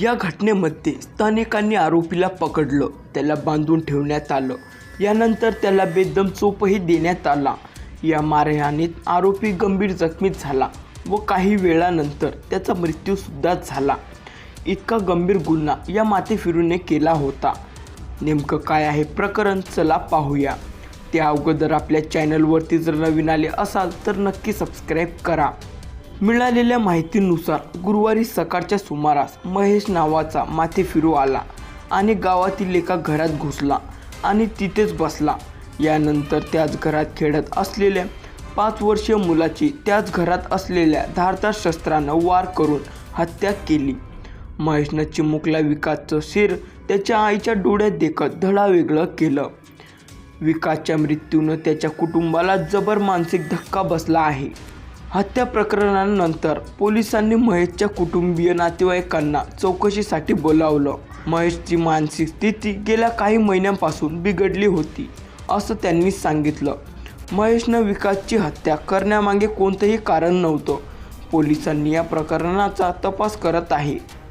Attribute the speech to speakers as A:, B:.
A: या घटनेमध्ये स्थानिकांनी आरोपीला पकडलं त्याला बांधून ठेवण्यात आलं. यानंतर त्याला बेदम चोपही देण्यात आला. या मारहाणीत आरोपी गंभीर जखमी झाला व काही वेळानंतर त्याचा मृत्यूसुद्धा झाला. इतका गंभीर गुन्हा या माते फिरूने केला होता. नेमकं काय आहे प्रकरण चला पाहूया. त्या अगोदर आपल्या चॅनलवरती जर नवीन आले असाल तर नक्की सबस्क्राईब करा. मिळालेल्या माहितीनुसार गुरुवारी सकाळच्या सुमारास महेश नावाचा माथे फिरू आला आणि गावातील एका घरात घुसला आणि तिथेच बसला. यानंतर त्याच घरात खेळत असलेल्या पाच वर्षीय मुलाची त्याच घरात असलेल्या धारदार शस्त्रानं वार करून हत्या केली. महेशनं चिमुकला विकासचं शिर त्याच्या आईच्या डोळ्यात देखत धडा वेगळं केलं. विकासच्या मृत्यूनं त्याच्या कुटुंबाला जबर मानसिक धक्का बसला आहे. हत्या प्रकरणानंतर पोलिसांनी महेशच्या कुटुंबीय नातेवाईकांना चौकशीसाठी बोलावलं. महेशची मानसिक स्थिती गेल्या काही महिन्यांपासून बिघडली होती असं त्यांनी सांगितलं. महेशनं विकासची हत्या करण्यामागे कोणतंही कारण नव्हतं. पोलिसांनी या प्रकरणाचा तपास करत आहे.